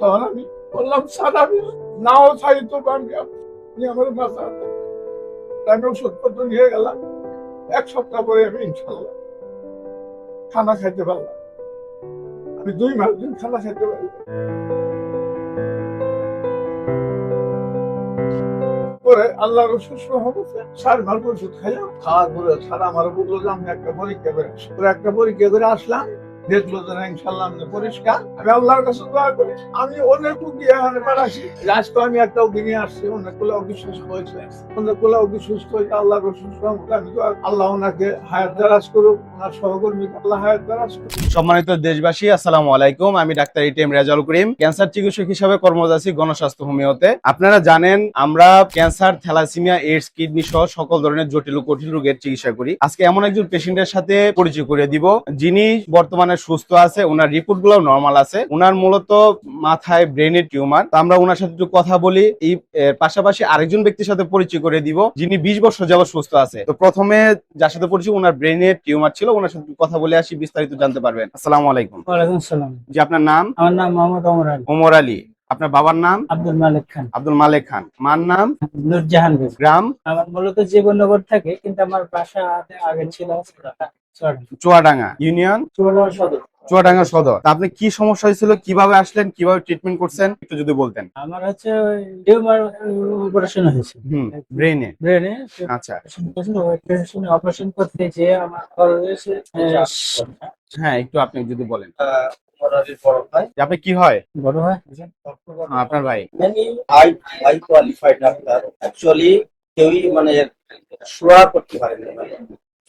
তখন আমি বললাম, স্যার, আমি নাও চাই তো আমার মাথা আমি নিয়ে গেলাম। এক সপ্তাহ পরে আমি ইনশাল্লাহ খানা খাইতে পারলাম। আমি দুই মাস দিন খানা খাইতে পারলাম পরে আল্লাহ রসুল হচ্ছে সার মাস ওষুধ খাইলাম। খাওয়ার পরে স্যার, আমার বলল যে আমি একটা পরীক্ষা করে একটা পরীক্ষা করে আসলাম। সম্মানিত দেশবাসী, আসসালামু আলাইকুম। আমি doctor ETM Rezaul Karim, cancer চিকিৎসক হিসেবে কর্মরত আছি গণস্বাস্থ্য হোমিওতে। আপনারা জানেন, আমরা ক্যান্সার, থ্যালাসিমিয়া, এইডস, কিডনি সহ সকল ধরনের জটিল কঠিন রোগের চিকিৎসা করি। আজকে এমন একজন পেশেন্টের সাথে পরিচয় করে দিব, যিনি বর্তমানে সুস্থ আছে ওনার রিপোর্টগুলো নর্মাল আছে। ওনার মূলত মাথায় ব্রেনের টিউমার তো আমরা ওনার সাথে একটু কথা বলি এই পাশাপাশি আরেকজন ব্যক্তির সাথে পরিচয় করে দিব যিনি বিশ বছর যাবত সুস্থ আছে। তো প্রথমে যার সাথে পরিচয় ওনার ব্রেনের টিউমার ছিল ওনার সাথে কথা বলে আসি বিস্তারিত জানতে পারবেন। আসসালামু আলাইকুম। আপনার নাম? আমার নাম মোহাম্মদ ওমর আলী। ওমর আলী। আপনার বাবার নাম? আব্দুল মালিক খান। আব্দুল মালেক খান। মার নাম? নুরজাহান বেগম। গ্রাম? আমার মূলত জীবননগর থাকে কিন্তু আমার বাসা আগে ছিল চুয়াডাঙ্গা। ইউনিয়ন? চুয়াডাঙ্গা সদর। চুয়াডাঙ্গা সদর। আপনি কি সমস্যা হয়েছিল? কীভাবে আসলেন? কীভাবে ট্রিটমেন্ট করছেন? একটু যদি বলতেন। আমার হচ্ছে টিউমার অপারেশন হয়েছে। হুম ব্রেনে ব্রেনে আচ্ছা। অপারেশন করতে যে আমার হয়েছে হ্যাঁ একটু আপনি যদি বলেন। আপনি কি হয়? বড় হয় আপনার ভাই। High high qualified doctor. Actually কেউই মানে শোয়া করতে পারে না মানে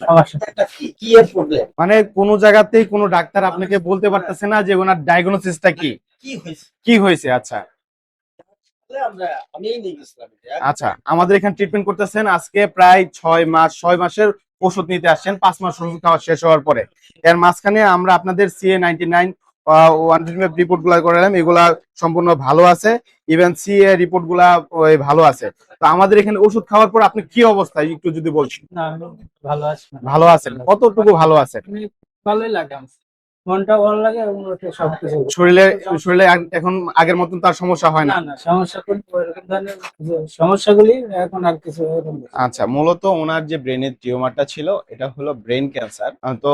সমস্যা এটা কি কি এর প্রবলেম মানে কোন জায়গাতেই কোনো ডাক্তার আপনাকে বলতে পারতেছে না যে ওনার ডায়াগনোসিসটা কি। কি হয়েছে? কি হয়েছে? আচ্ছা। আচ্ছা আমাদের এখানে ট্রিটমেন্ট করতেছেন আজকে প্রায় ছয় মাস ছয় মাসের ওষুধ নিতে আসছেন। পাঁচ মাস ওষুধ খাওয়া শেষ হওয়ার পরে। এর মাঝখানে আমরা আপনাদের সিএ নাইনটি নাইন রিপোর্টগুলা করালাম এগুলা সম্পূর্ণ ভালো আছে। ইভেন সিএ রিপোর্টগুলা ভালো আছে। তো আমাদের এখানে ওষুধ খাওয়ার পর আপনি কি অবস্থায় একটু যদি বলছেন? ভালো আছি ভালো আছেন কতটুকু ভালো আছেন ভালোই লাগে মনটা ভালো লাগে এবং সবকিছু শরীরে শরীরে এখন আগের মতন তার সমস্যা হয় না? সমস্যা সমস্যাগুলি এখন আর কিছু আচ্ছা মূলত ওনার যে ব্রেনের টিউমারটা ছিল এটা হলো ব্রেন ক্যান্সার তো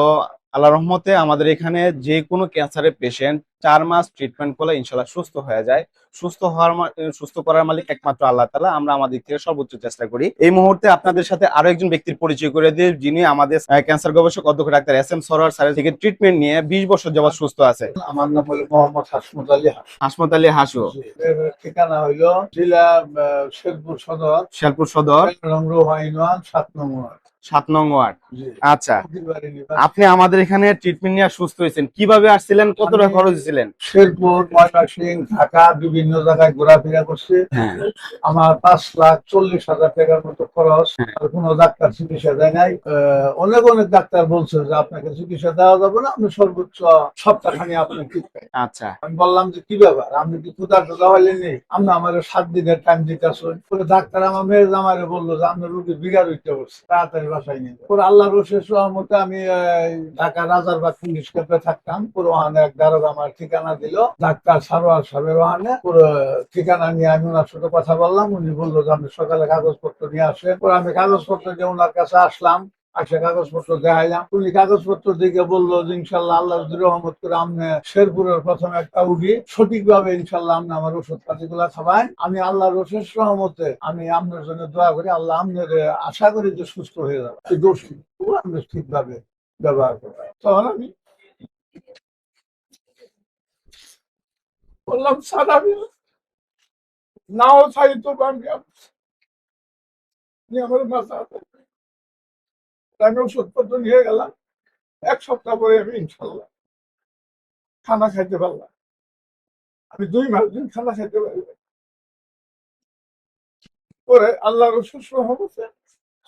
আল্লাহ রহমতে আমাদের এখানে যে কোনো ক্যান্সারের পেশেন্ট চার মাস ট্রিটমেন্ট করলে ইনশাল্লাহ সুস্থ হয়ে যায়। সুস্থ হওয়ার সুস্থ করার মালিক একমাত্র আল্লাহ তালা আমরা আমাদের থেকে সর্বোচ্চ চেষ্টা করি। এই মুহূর্তে আপনাদের সাথে আরও একজন ব্যক্তির পরিচয় করে দিই যিনি আমাদের ক্যান্সার গবেষক অধ্যক্ষ ডাক্তার এস এম সরোয়ার স্যারের থেকে ট্রিটমেন্ট নিয়ে বিশ বছর যাবত সুস্থ আছে। আমার নাম হলো মোহাম্মদ হাসমত আলী হাস। হাসমত আলী হাসু। ঠিকানা হইল জেলা শেরপুর সদর। শেরপুর সদর। সাত নং ওয়ার্ড। সাত নং ওয়ার্ড। আচ্ছা। আপনি আমাদের এখানে ট্রিটমেন্ট নিয়ে সুস্থ হয়েছেন। কীভাবে আসছিলেন? কতটা আমি- খরচ শেরপুর ময়মনসিংহ ঢাকা বিভিন্ন জায়গায় ঘোরাফেরা করছে। হ্যাঁ। আমার পাঁচ লাখ চল্লিশ হাজার টাকার মতো খরচ। হ্যাঁ। আর কোনো ডাক্তার চিকিৎসা দেয় নাই। অনেক অনেক ডাক্তার বলছে যে আপনাকে চিকিৎসা দেওয়া যাবে না। আপনি সর্বোচ্চ সপ্তাহখানি আপনি ঠিক আচ্ছা। আমি বললাম যে কি ব্যাপার? আপনি কি আপনি আমার সাত দিনের টাইম দিতেছেন পরে ডাক্তার আমার মেয়ের জামারে বলল যে আপনার রুগী বিঘার উঠতে পড়ছে তাড়াতাড়ি বাসায় নিয়ে যাও। আল্লাহ রসের সহমতে আমি ঢাকা রাজারবাগ পুলিশ ক্যাম্পে থাকতাম। পুরো ওখানে এক দারোগা আমার ঠিকানা দিল। ডাক্তার সারোয়ার সাহেবের ওখানে পুরো ঠিকানা নিয়ে আমি ওনার সাথে কথা বললাম। উনি বলল যে আপনি সকালে কাগজপত্র নিয়ে আসেন। পরে আমি কাগজপত্র দিয়ে ওনার কাছে আসলাম। আসে কাগজপত্র দেখাইলাম উনি কাগজপত্র দিকে বলল ইনশাল্লাহ আল্লাহ রহমত করে আপনি শেরপুরের প্রথম একটা উগি সঠিকভাবে ইনশাল্লাহ আপনি আমার ওষুধ পাতিগুলা খাবাই আমি আল্লাহর রসের রহমতে আমি আপনার জন্য দোয়া করি, আল্লাহ আপনার আশা করি যে সুস্থ হয়ে যাবে। এই দোষ আপনি ঠিকভাবে ব্যবহার করবেন তখন আমি বললাম, স্যার, আমি নাও চাই তো আমি আমার মাথা আমি ওষুধপত্র নিয়ে গেলাম। এক সপ্তাহ পরে আমি ইনশাল্লাহ খানা খাইতে পারলাম। আমি দুই মাস দিন খানা খাইতে পারলাম পরে আল্লাহ রসুল হচ্ছে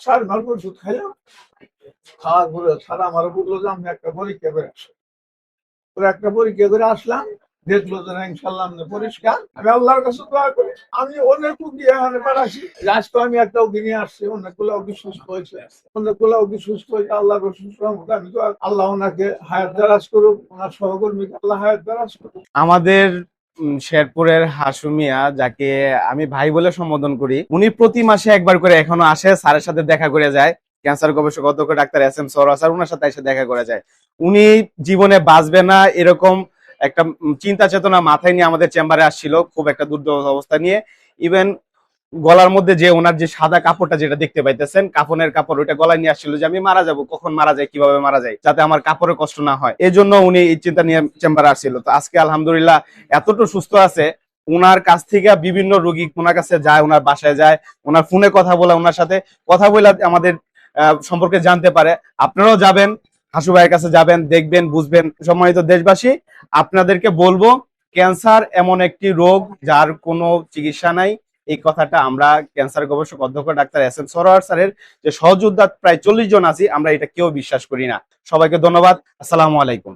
সার মাস ওষুধ খাইলাম। খাওয়ার পরে স্যার আমার বলল যে, আমি একটা পরীক্ষা করে আসলাম একটা পরীক্ষা করে আসলাম। আমাদের শেরপুরের হাসুমিয়া, যাকে আমি ভাই বলে সম্বোধন করি, উনি প্রতি মাসে একবার করে এখনও আসে, স্যারের সাথে দেখা করে যায়। ক্যান্সার গবেষক, অধ্যক্ষ ডাক্তার এস এম সরোয়া স্যার ওনার সাথে এসে দেখা করে যায়। উনি জীবনে বাঁচবে না এরকম একটা চিন্তা চেতনা মাথায় নিয়ে আমাদের চেম্বারে আসছিল খুব একটা দুর্দশ অবস্থা নিয়ে। ইভেন গলার মধ্যে যে ওনার যে সাদা কাপড়টা যেটা দেখতে পাইতেছেন, কাফনের কাপড়, ওইটা গলায় নিয়ে আসছিল যে আমি মারা যাব, কখন মারা যায়, কীভাবে মারা যায়, যাতে আমার কাপড়ে কষ্ট না হয়। এই জন্য উনি এই চিন্তা নিয়ে চেম্বারে আসছিল। তো আজকে আলহামদুলিল্লাহ এতটুকু সুস্থ আছে ওনার কাছ থেকে বিভিন্ন রোগী ওনার কাছে যায় ওনার বাসায় যায় ওনার ফোনে কথা বলে ওনার সাথে কথা বলে আমাদের সম্পর্কে জানতে পারে। আপনারাও যাবেন হাসু ভাইয়ের কাছে যাবেন, দেখবেন, বুঝবেন। সম্মানিত দেশবাসী, আপনাদেরকে বলব, ক্যান্সার এমন একটি রোগ যার কোনো চিকিৎসা নাই। এই কথাটা আমরা ক্যান্সার গবেষক অধ্যক্ষ ডাক্তার এস এম সরোয়ার স্যারের যে সহযোদ্ধা প্রায় চল্লিশ জন আছি, আমরা এটা কেউ বিশ্বাস করি না। সবাইকে ধন্যবাদ। আসসালামু আলাইকুম।